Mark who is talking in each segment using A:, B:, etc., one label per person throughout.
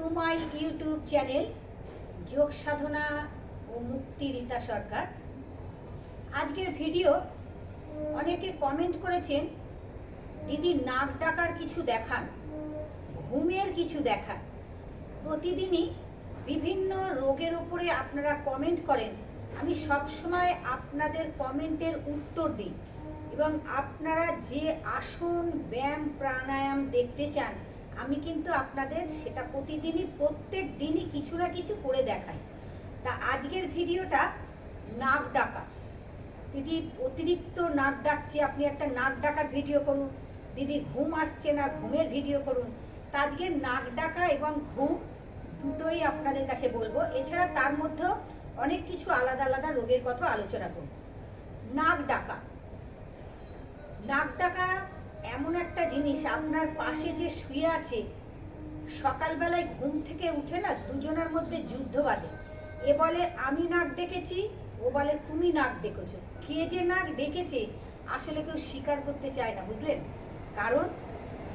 A: To my YouTube channel যোগ সাধনা ও মুক্তি রীতা সরকার আজকের ভিডিও অনেকে কমেন্ট করেছেন, দিদি নাক ডাকার কিছু দেখান, ঘুমের কিছু দেখান। প্রতিদিনই বিভিন্ন রোগের ওপরে আপনারা কমেন্ট করেন। আমি সব সময় আপনাদের কমেন্টের উত্তর দিই এবং আপনারা যে আসন, ব্যায়াম, প্রাণায়াম দেখতে চান আমি কিন্তু আপনাদের সেটা প্রতিদিনই, প্রত্যেক দিনই কিছু না কিছু করে দেখাই। তা আজকের ভিডিওটা নাক ডাকা। দিদি, অতিরিক্ত নাক ডাকছে, আপনি একটা নাক ডাকার ভিডিও করুন। দিদি, ঘুম আসছে না, ঘুমের ভিডিও করুন। তা আজকে নাক ডাকা এবং ঘুম দুটোই আপনাদের কাছে বলব। এছাড়া তার মধ্যেও অনেক কিছু আলাদা আলাদা রোগের কথা আলোচনা করব। নাক ডাকা। নাক ডাকা এমন একটা জিনিস আপনার পাশে যে শুয়ে আছে, সকালবেলায় ঘুম থেকে উঠে না দুজনের মধ্যে যুদ্ধ বাঁধে। এ বলে, আমি নাক ডেকেছি, ও বলে, তুমি নাক ডেকেছো। কে যে নাক ডেকেছে, আসলে কেউ স্বীকার করতে চায় না, বুঝলেন? কারণ,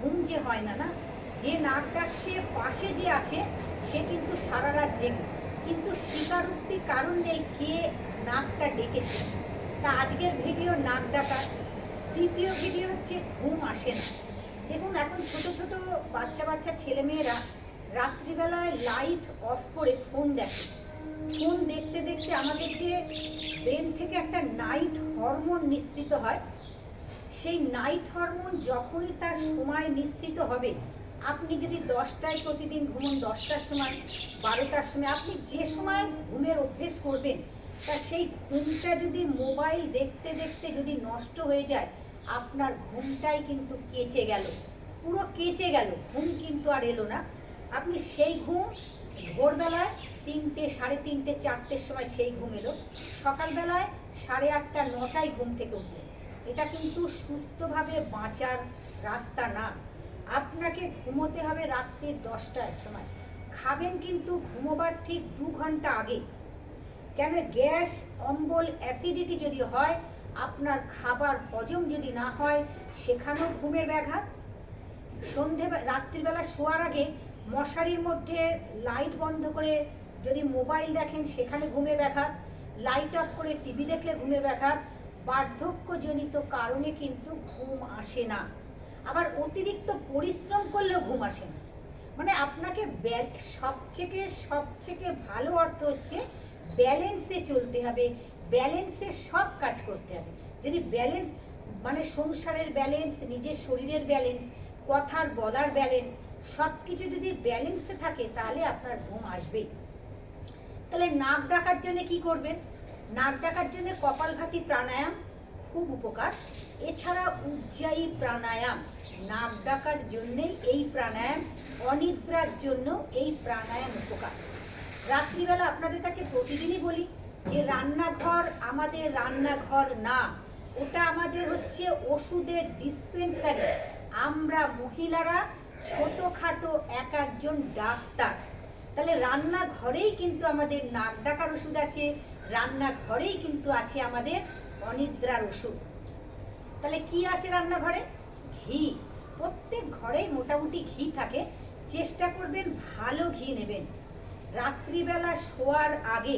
A: ঘুম যে হয় না না, যে নাক ডাকছে পাশে যে আসে, সে কিন্তু সারা রাত জেগে। কিন্তু স্বীকারোক্তি কারণ নেই কে নাকটা ডেকেছে। তা আজকের ভিডিও নাক ডাকা দ্বিতীয় ভিডিও হচ্ছে, ঘুম আসে না। দেখুন, এখন ছোট ছোট বাচ্চা বাচ্চা ছেলেমেয়েরা রাত্রিবেলায় লাইট অফ করে ফোন দেখে। ফোন দেখতে দেখতে আমাদের যে ব্রেন থেকে একটা নাইট হরমোন নিঃসৃত হয়, সেই নাইট হরমোন যখনই তার সময় নিঃসৃত হবে, আপনি যদি দশটায় প্রতিদিন ঘুমন, দশটার সময়, বারোটার সময়, আপনি যে সময় ঘুমের অভ্যেস করবেন, তা সেই ঘুমটা যদি মোবাইল দেখতে দেখতে যদি নষ্ট হয়ে যায় আপনার ঘুমটাই কিন্তু কেচে গেল। পুরো কেচে গেল। ঘুম কিন্তু আর এলো না। আপনি সেই ঘুম, ভোরবেলায় তিনটে, সাড়ে তিনটে, চারটের সময় সেই ঘুম এলো। সকালবেলায় সাড়ে আটটা, নটায় ঘুম থেকে উঠলেন। এটা কিন্তু সুস্থভাবে বাঁচার রাস্তা না। আপনাকে ঘুমোতে হবে রাত্রি দশটার সময়। খাবেন কিন্তু ঘুমোবার ঠিক দু ঘণ্টা আগে। কেন গ্যাস, অম্বল, অ্যাসিডিটি যদি হয় আপনার খাবার হজম যদি না হয়, সেখানেও ঘুমের ব্যাঘাত। সন্ধে রাত্রিবেলা শোয়ার আগে মশারির মধ্যে লাইট বন্ধ করে যদি মোবাইল দেখেন, সেখানে ঘুমে ব্যাঘাত। লাইট অফ করে টিভি দেখলে ঘুমে ব্যাঘাত। বার্ধক্যজনিত কারণে কিন্তু ঘুম আসে না। আবার অতিরিক্ত পরিশ্রম করলেও ঘুম আসে না। মানে আপনাকে ব্যাগ সবথেকে সবথেকে ভালো অর্থ হচ্ছে ব্যালেন্সে চলতে হবে। ব্যালেন্সে সব কাজ করতে হবে। যদি ব্যালেন্স মানে সংসারের ব্যালেন্স, নিজের শরীরের ব্যালেন্স, কথার, বলার ব্যালেন্স সব কিছু যদি ব্যালেন্সে থাকে, তাহলে আপনার ঘুম আসবে তাহলে নাক ডাকার জন্য কি করবেন? নাক ডাকার জন্য কপালভাতি প্রাণায়াম খুব উপকার। এছাড়া উজ্জায়ী প্রাণায়াম, নাক ডাকার জন্যেই এই প্রাণায়াম, অনিদ্রার জন্য এই প্রাণায়াম উপকার। রাত্রিবেলা আপনাদের কাছে প্রতিদিনই বলি যে রান্নাঘর আমাদের রান্নাঘর না, ওটা আমাদের হচ্ছে ওষুধের ডিসপেন্সারি আমরা মহিলারা ছোটোখাটো এক একজন ডাক্তার। তাহলে রান্নাঘরেই কিন্তু আমাদের নাক ডাকার ওষুধ আছে, রান্নাঘরেই কিন্তু আছে আমাদের অনিদ্রার ওষুধ। তাহলে কি আছে রান্নাঘরে? ঘি। প্রত্যেক ঘরেই মোটামুটি ঘি থাকে। চেষ্টা করবেন ভালো ঘি নেবেন। রাত্রিবেলা শোয়ার আগে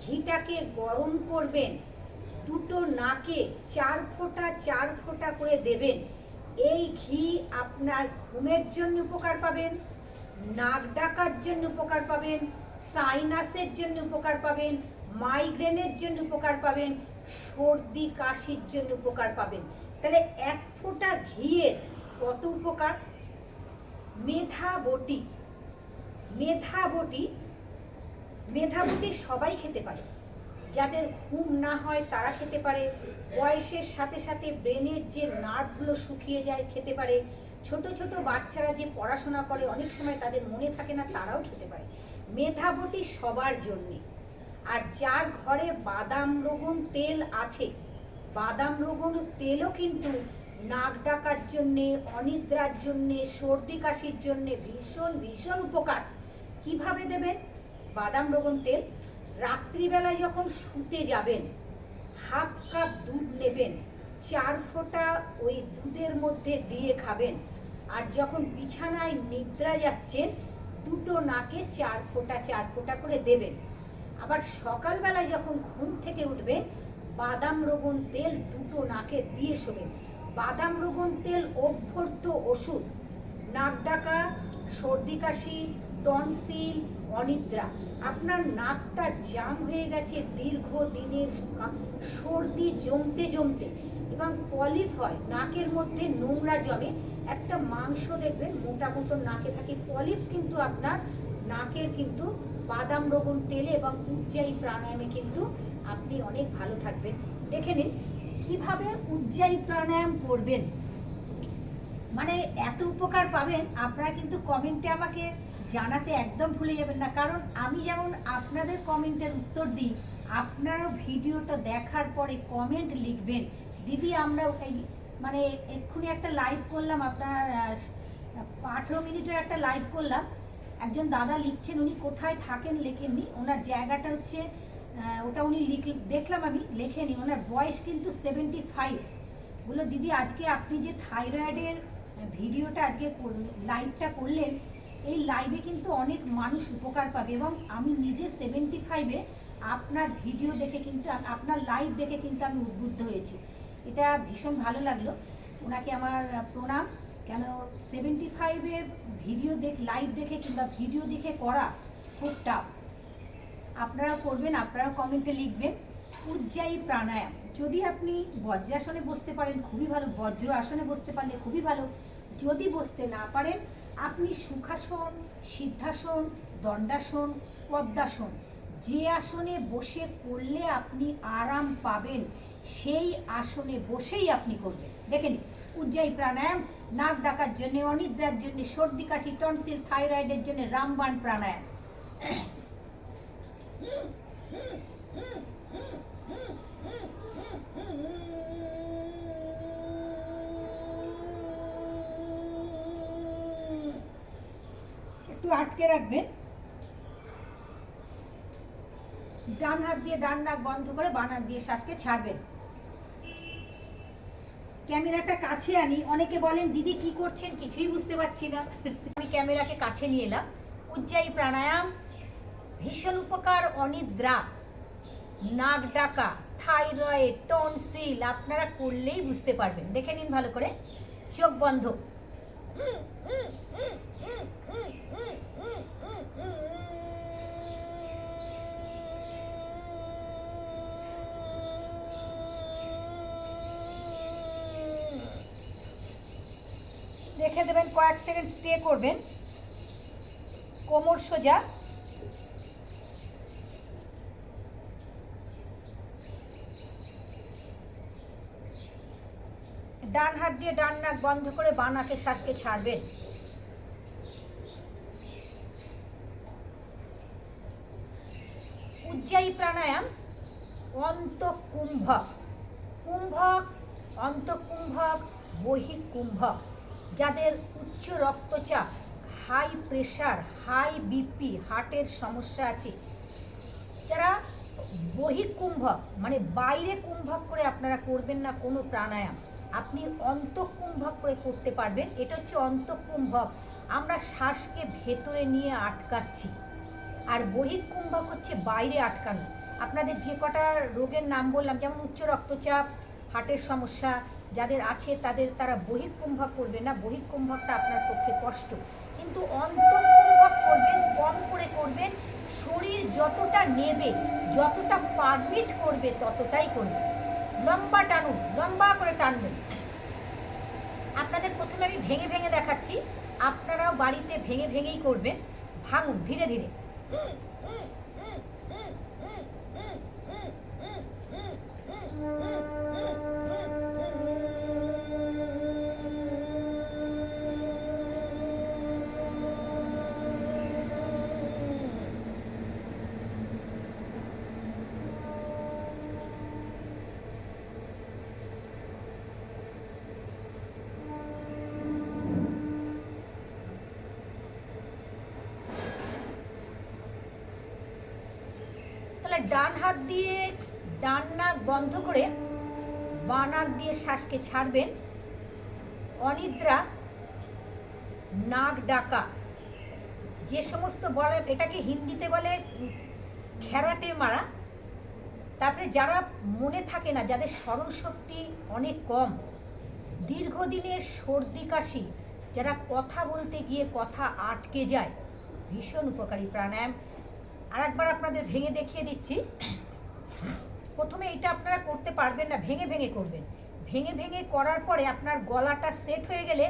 A: ঘিটাকে গরম করবেন। দুটো নাকে চার ফোঁটা চার ফোঁটা করে দেবেন। এই ঘি আপনার ঘুমের জন্য উপকার পাবেন, নাক ডাকার জন্য উপকার পাবেন, সাইনাসের জন্য উপকার পাবেন, মাইগ্রেনের জন্য উপকার পাবেন, সর্দি, কাশির জন্য উপকার পাবেন। তাহলে এক ফোঁটা ঘিয়ের কত উপকার? মেধা বটি মেধা বটি মেধা বটি সবাই খেতে পারে। যাদের ঘুম না হয় তারা খেতে পারে। বয়সের সাথে সাথে ব্রেনের যে নার্ভগুলো শুকিয়ে যায় খেতে পারে। ছোট ছোট বাচ্চারা যে পড়াশোনা করে অনেক সময় তাদের মনে থাকে না তারাও খেতে পারে। মেধাবতী সবার জন্যে। আর যার ঘরে বাদাম রোগন তেল আছে, বাদাম রোগন তেলও কিন্তু নাক ডাকার জন্যে, অনিদ্রার জন্যে, সর্দি কাশির জন্যে ভীষণ ভীষণ উপকার। কীভাবে দেবেন? বাদাম রোগন তেল, রাত্রিবেলায় যখন শুতে যাবেন, হাফ কাপ দুধ নেবেন, চার ফোঁটা ওই দুধের মধ্যে দিয়ে খাবেন। আর যখন বিছানায় নিদ্রা যাচ্ছেন, দুটো নাকে চার ফোঁটা চার ফোঁটা করে দেবেন। আবার সকালবেলায় যখন ঘুম থেকে উঠবেন, বাদাম রোগন তেল দুটো নাকে দিয়ে শোবেন। বাদাম রোগন তেল অভ্যর্থ ওষুধ, নাক ডাকা, সর্দি কাশি, টনসিল অনিদ্রা। আপনার নাকটা জাম হয়ে গেছে দীর্ঘ দিনের সর্দি জমতে জমতে এবং পলিফ হয়, নাকের মধ্যে নোংরা জমে। একটা মাংস দেখবেন, মোটা মতো নাকে থাকে। পলিপ কিন্তু আপনার নাকের কিন্তু বাদাম রোগন তেলে এবং উজ্জায়ী প্রাণায়ামে কিন্তু আপনি অনেক ভালো থাকবেন। দেখে নিন, কীভাবে উজ্জায়ী প্রাণায়াম করবেন? মানে এত উপকার পাবেন, আপনারা কিন্তু কমেন্টে আমাকে জানাতে একদম ভুলে যাবেন না। কারণ আমি যেমন আপনাদের কমেন্টের উত্তর দিই, আপনারাও ভিডিওটা দেখার পরে কমেন্ট লিখবেন। দিদি আমরা এই মানে এক্ষুনি একটা লাইভ করলাম, আপনার আঠেরো মিনিটের একটা লাইভ করলাম। একজন দাদা লিখছেন, উনি কোথায় থাকেন লেখেননি। ওনার জায়গাটা হচ্ছে ওটা উনি লিখ, দেখলাম আমি লেখেনি ওনার বয়স কিন্তু সেভেন্টি ফাইভ বলল, দিদি, আজকে আপনি যে থাইরয়েডের ভিডিওটা আজকে লাইভটা করলেন এই লাইভে কিন্তু অনেক মানুষ উপকার পাবে এবং আমি নিজে সেভেন্টি ফাইভে আপনার ভিডিও দেখে কিন্তু, আপনার লাইভ দেখে কিন্তু আমি উদ্বুদ্ধ হয়েছি। এটা ভীষণ ভালো লাগল। ওনাকে আমার প্রণাম। কেন সেভেন্টি ফাইভে ভিডিও দেখ লাইভ দেখে কিংবা ভিডিও দেখে করা খুব টাফ আপনারা করবেন, আপনারা কমেন্টে লিখবেন। উজ্জায়ী প্রাণায়াম। যদি আপনি বজ্রাসনে বসতে পারেন, খুবই ভালো। বজ্র আসনে বসতে পারলে খুবই ভালো। যদি বসতে না পারেন আপনি সুখাসন, সিদ্ধাসন, দণ্ডাসন, পদ্মাসন, যে আসনে বসে করলে আপনি আরাম পাবেন, সেই আসনে বসেই আপনি করবেন। দেখে নিন উজ্জায়ী প্রাণায়াম, নাক ডাকার জন্য, অনিদ্রার জন্য, সর্দি, কাশি, টনসিল, থাইরয়েডের জন্য রামবাণ প্রাণায়াম। আটকে রাখবেন। ডান হাত দিয়ে ডান নাক বন্ধ করে বাম হাত দিয়ে শ্বাসকে ছাড়বেন। ক্যামেরাটা কাছে আনি। অনেকে বলেন, দিদি, কি করছেন? কিছুই বুঝতে পারছি না। আমি ক্যামেরাকে কাছে নিয়ে এলাম। উজ্জায়ী প্রাণায়াম, ভীষণ উপকার, অনিদ্রা, নাক ডাকা, থাইরয়েড, টনসিল, আপনারা করলেই বুঝতে পারবেন। দেখে নিন ভালো করে। চোখ বন্ধ। রেখে দেবেন, কয়েক সেকেন্ড স্টে করবেন। কোমর সোজা। ডান হাত দিয়ে ডান নাক বন্ধ করে বাঁ নাকের শ্বাসকে ছাড়বেন। উজ্জায়ী প্রাণায়াম, অন্তকুম্ভক। কুম্ভক, অন্তকুম্ভক, বহিকুম্ভক। যাদের উচ্চ রক্তচাপ হাই প্রেশার হাই বিপি হার্টের সমস্যা আছে, যারা বহিকুম্ভক মানে বাইরে কুম্ভক করে আপনারা করবেন না কোনো প্রাণায়াম। আপনি অন্তকুম্ভক করে করতে পারবেন। এটা হচ্ছে অন্তকুম্ভক। আমরা শ্বাসকে ভেতরে নিয়ে আটকাচ্ছি। আর বহিকুম্ভক হচ্ছে বাইরে আটকানো। আপনাদের যে কটা রোগের নাম বললাম, যেমন উচ্চ রক্তচাপ হার্টের সমস্যা যাদের আছে তাদের তারা বহিকুম্ভক করবে না বহিকুম্ভকটা আপনার পক্ষে কষ্ট কিন্তু অন্তকুম্ভক করবেন কম করে করবেন শরীর যতটা নেবে যতটা পারমিট করবে ততটাই করবে লম্বা টানুন লম্বা করে টানবেন আপনাদের প্রথমে আমি ভেঙে ভেঙে দেখাচ্ছি আপনারাও বাড়িতে ভেঙে ভেঙেই করবেন ভাঙুন ধীরে ধীরে তাহলে ডান হাত দিয়ে ডান নাক বন্ধ করে বাঁ নাক দিয়ে শ্বাসকে ছাড়বেন। অনিদ্রা, নাক ডাকা, যে সমস্ত বলে, এটাকে হিন্দিতে বলে খেরাটে মারা। তারপরে যারা মনে থাকে না, যাদের স্মরণ শক্তি অনেক কম, দীর্ঘদিনের সর্দি কাশি, যারা কথা বলতে গিয়ে কথা আটকে যায়, ভীষণ উপকারী প্রাণায়াম। আর একবার আপনাদের ভেঙে দেখিয়ে দিচ্ছি। প্রথমে এটা আপনারা করতে পারবেন না, ভেঙে ভেঙে করবেন। ভেঙে ভেঙে করার পরে আপনার গলাটা সেট হয়ে গেলে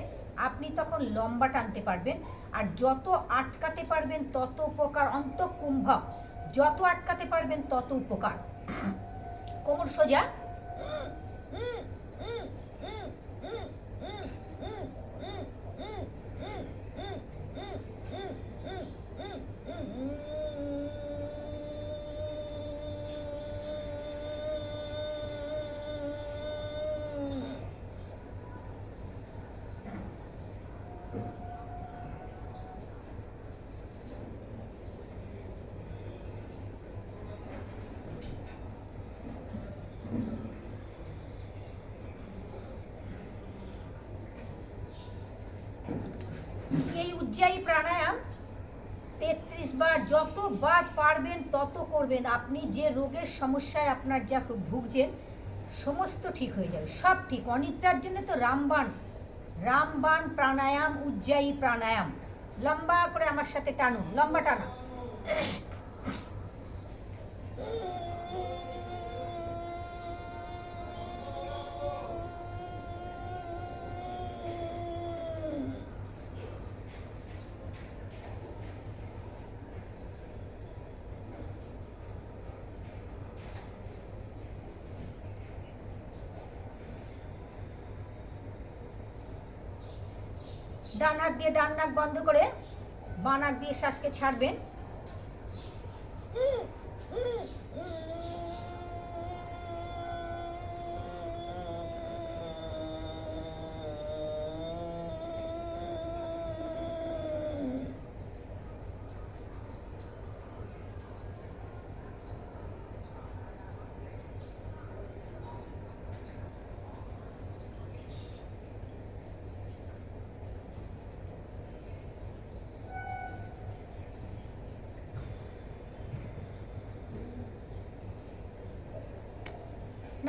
A: আপনি তখন লম্বা টানতে পারবেন। আর যত আটকাতে পারবেন, তত উপকার, অন্তকুম্ভক, যত আটকাতে পারবেন, তত উপকার। কোমর সোজা। উজ্জায়ী প্রাণায়াম তেত্রিশ বার যতবার পারবেন তত করবেন। আপনি যে রোগের সমস্যায় আপনার যা ভুগছেন, সমস্ত ঠিক হয়ে যাবে, সব ঠিক। অনিদ্রার জন্য তো রামবাণ রামবাণ প্রাণায়াম, উজ্জায়ী প্রাণায়াম। লম্বা করে আমার সাথে টানুন, লম্বা টানা। ডান হাত দিয়ে ডান নাক বন্ধ করে বানাক দিয়ে শ্বাসকে ছাড়বেন।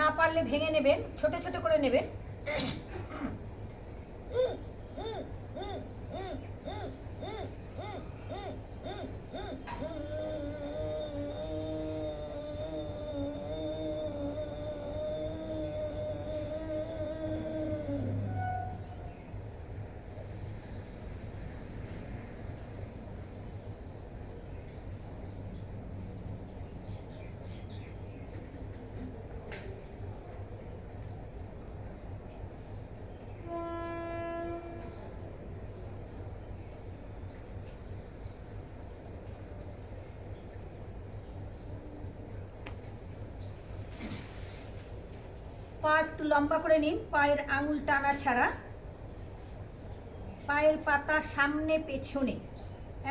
A: না পারলে ভেঙে নেবেন ছোট ছোট করে নেবেন। পা একটু লম্বা করে নিন, পায়ের আঙুল টানা ছাড়া। পায়ের পাতা সামনে পেছনে,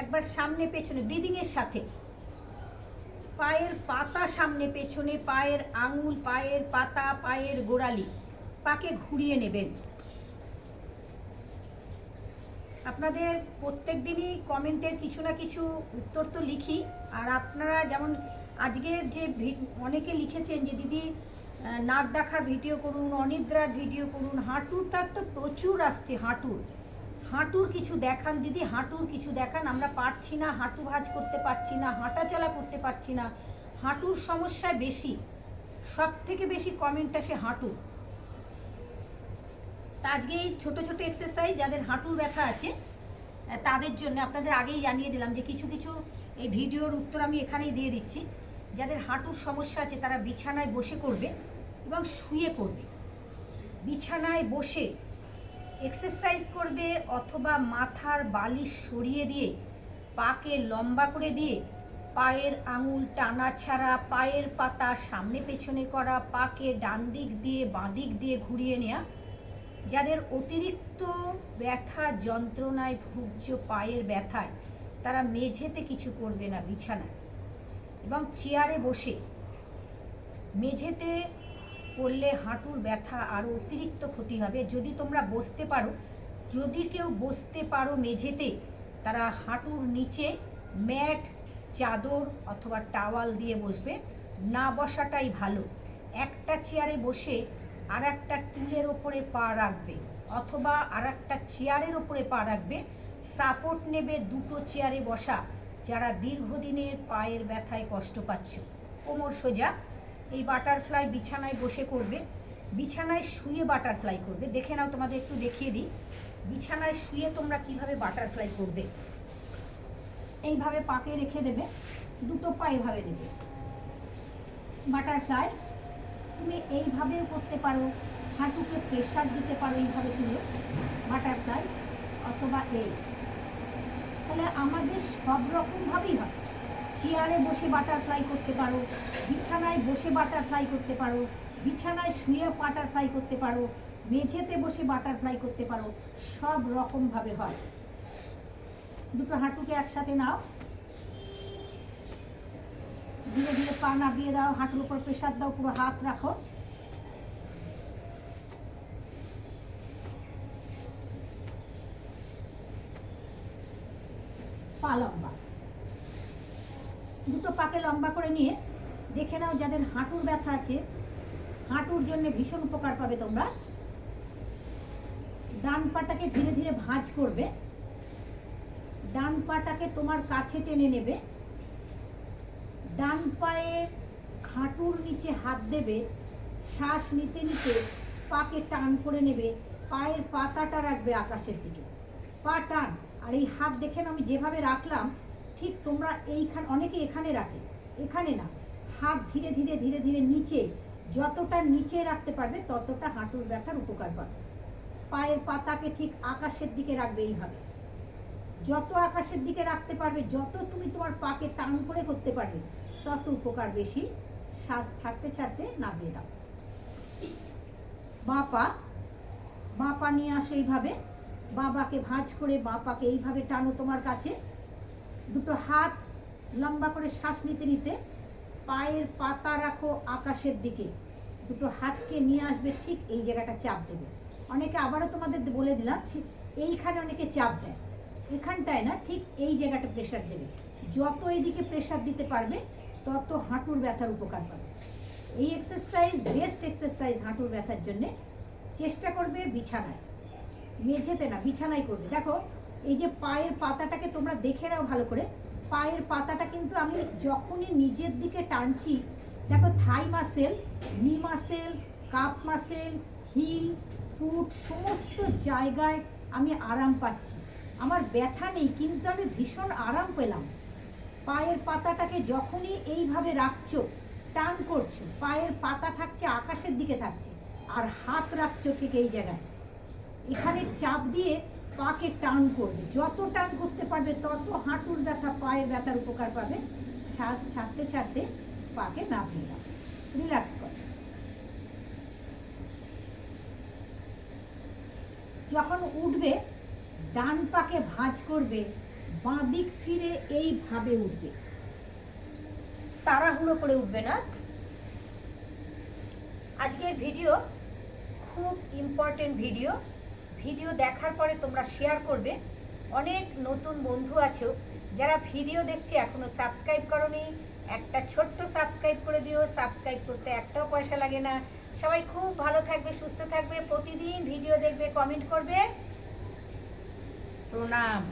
A: একবার সামনে পেছনে ব্রিদিং এর সাথে। পায়ের পাতা সামনে পেছনে, পায়ের আঙুল, পায়ের পাতা, পায়ের গোড়ালি, পাকে ঘুরিয়ে নেবেন। আপনাদের প্রত্যেক দিনই কমেন্টের কিছু না কিছু উত্তর তো লিখি, আর আপনারা যেমন আজকের যে অনেকে লিখেছেন যে, দিদি নাক দেখার ভিডিও করুন, অনিদ্রার ভিডিও করুন, হাঁটুর, তার তো প্রচুর আসছে হাঁটুর। হাঁটুর কিছু দেখান দিদি, হাঁটুর কিছু দেখান, আমরা পারছি না, হাঁটু ভাঁজ করতে পারছি না হাঁটা চলা করতে পারছি না। হাঁটুর সমস্যা বেশি সব থেকে বেশি কমেন্ট আসে হাঁটুর। তা আজকে এই ছোটো ছোটো এক্সারসাইজ যাদের হাঁটুর ব্যথা আছে তাদের জন্য আপনাদের আগেই জানিয়ে দিলাম যে কিছু কিছু এই ভিডিওর উত্তর আমি এখানেই দিয়ে দিচ্ছি। যাদের হাঁটুর সমস্যা আছে তারা বিছানায় বসে করবে এবং শুয়ে করবে। বিছানায় বসে এক্সারসাইজ করবে অথবা মাথার বালিশ সরিয়ে দিয়ে পাকে লম্বা করে দিয়ে পায়ের আঙুল টানা ছাড়া, পায়ের পাতা সামনে পেছনে করা, পাকে ডান দিক দিয়ে, বাঁ দিক দিয়ে ঘুরিয়ে নেওয়া যাদের অতিরিক্ত ব্যথা যন্ত্রণায় ভুগছ পায়ের ব্যথায়, তারা মেঝেতে কিছু করবে না বিছানায়। এবং চেয়ারে বসে মেঝেতে পড়লে হাঁটুর ব্যথা আরও অতিরিক্ত ক্ষতি হবে। যদি তোমরা বসতে পারো, যদি কেউ বসতে পারো মেঝেতে, তারা হাঁটুর নিচে ম্যাট, চাদর অথবা টাওয়াল দিয়ে বসবে। না বসাটাই ভালো। একটা চেয়ারে বসে আর একটা টুলের ওপরে পা রাখবে অথবা আর একটা চেয়ারের ওপরে পা রাখবে। সাপোর্ট নেবে দুটো চেয়ারে বসা। যারা দীর্ঘদিনের পায়ের ব্যথায় কষ্ট পাচ্ছ। কোমর সোজা, এই বাটারফ্লাই বিছানায় বসে করবে। বিছানায় শুয়ে বাটারফ্লাই করবে। দেখে নাও, তোমাদের একটু দেখিয়ে দিই। বিছানায় শুয়ে তোমরা কীভাবে বাটারফ্লাই করবে? এইভাবে পাকে রেখে দেবে। দুটো পা এইভাবে নেবে। বাটারফ্লাই তুমি এইভাবেও করতে পারো। হাঁটুকে প্রেশার দিতে পারো এইভাবে তুলে বাটারফ্লাই অথবা এই। তাহলে আমাদের সব রকমভাবেই হয়। চেয়ারে বসে বাটারফ্লাই করতে পারো, বিছানায় বসে বাটারফ্লাই করতে পারো, বিছানায় শুয়ে বাটারফ্লাই করতে পারো, মেঝেতে বসে বাটারফ্লাই করতে পারো, সব রকমভাবে হয়। দুটো হাঁটুকে একসাথে নাও। ধীরে ধীরে পা নাবিয়ে দাও, হাঁটুর উপর প্রেশার দাও, পুরো হাত রাখো। পা লম্বা। দুটো পাকে লম্বা করে নিয়ে দেখে নাও যাদের হাঁটুর ব্যথা আছে, হাঁটুর জন্য ভীষণ উপকার পাবে তোমরা। ডান পাটাকে ধীরে ধীরে ভাঁজ করবে। ডান পাটাকে তোমার কাছে টেনে নেবে। ডান পায়ে হাঁটুর নিচে হাত দেবে, শ্বাস নিতে নিতে পাকে টান করে নেবে, পায়ের পাতাটা রাখবে আকাশের দিকে। পা টান আর এই হাত দেখেন, আমি যেভাবে রাখলাম, ঠিক তোমরা এইখান, অনেকে এখানে রাখে, এখানে না। হাত ধীরে ধীরে ধীরে ধীরে নিচে, যতটা নিচে রাখতে পারবে, ততটা হাঁটুর ব্যথার উপকার পাবে। পায়ের পাতাকে ঠিক আকাশের দিকে রাখবে এইভাবে। যত আকাশের দিকে রাখতে পারবে, যত তুমি তোমার পাকে টান করে করতে পারবে, তত উপকার বেশি শ্বাস ছাড়তে ছাড়তে নামিয়ে দাও। বাঁ পা বাঁ পা নিয়ে আসো এইভাবে। বাবাকে ভাঁজ করে বাঁ পাকে এইভাবে টানো তোমার কাছে। দুটো হাত লম্বা করে শ্বাস নিতে নিতে পায়ের পাতা রাখো আকাশের দিকে। দুটো হাতকে নিয়ে আসবে ঠিক এই জায়গাটা চাপ দেবে। অনেকে আবারও তোমাদের বলে দিলাম, ঠিক এইখানে অনেকে চাপ দেয়। এখানটায় না ঠিক এই জায়গাটা প্রেশার দেবে। যত এইদিকে প্রেশার দিতে পারবে, তত হাঁটুর ব্যথার উপকার পাবে। এই এক্সারসাইজ বেস্ট এক্সারসাইজ হাঁটুর ব্যথার জন্যে চেষ্টা করবে বিছানায়। মেঝেতে না, বিছানায় করবে। দেখো, এই যে পায়ের পাতাটাকে তোমরা দেখে নাও ভালো করে। পায়ের পাতাটা কিন্তু আমি যখনই নিজের দিকে টানছি, দেখো, thigh muscle, knee muscle, calf muscle, heel foot সমস্ত জায়গায় আমি আরাম পাচ্ছি। আমার ব্যথা নেই, কিন্তু আমি ভীষণ আরাম পেলাম। পায়ের পাতাটাকে যখনই এইভাবে রাখছো, টান করছ, পায়ের পাতা থাকছে, আকাশের দিকে থাকছে, আর হাত রাখছো ঠিক এই জায়গায়। এখানে চাপ দিয়ে পাকে টান করবে। যত টান করতে পারবে, তত হাঁটুর ব্যথা, পায়ের ব্যথার উপকার পাবে। শ্বাস ছাড়তে ছাড়তে পাকে নামিয়ে দাও। রিল্যাক্স কর। যখন উঠবে, ডান পাকে ভাঁজ করবে, বাঁ দিক ফিরে এইভাবে উঠবে। তাড়াহুড়ো করে উঠবে না আজকের ভিডিও খুব ইম্পর্টেন্ট ভিডিও ভিডিও দেখার পরে তোমরা শেয়ার করবে। অনেক নতুন বন্ধু আছো, যারা ভিডিও দেখছে এখনও সাবস্ক্রাইব করনি, একটা ছোট্ট সাবস্ক্রাইব করে দিও। সাবস্ক্রাইব করতে একটাও পয়সা লাগে না। সবাই খুব ভালো থাকবে, সুস্থ থাকবে, প্রতিদিন ভিডিও দেখবে কমেন্ট করবে। প্রণাম।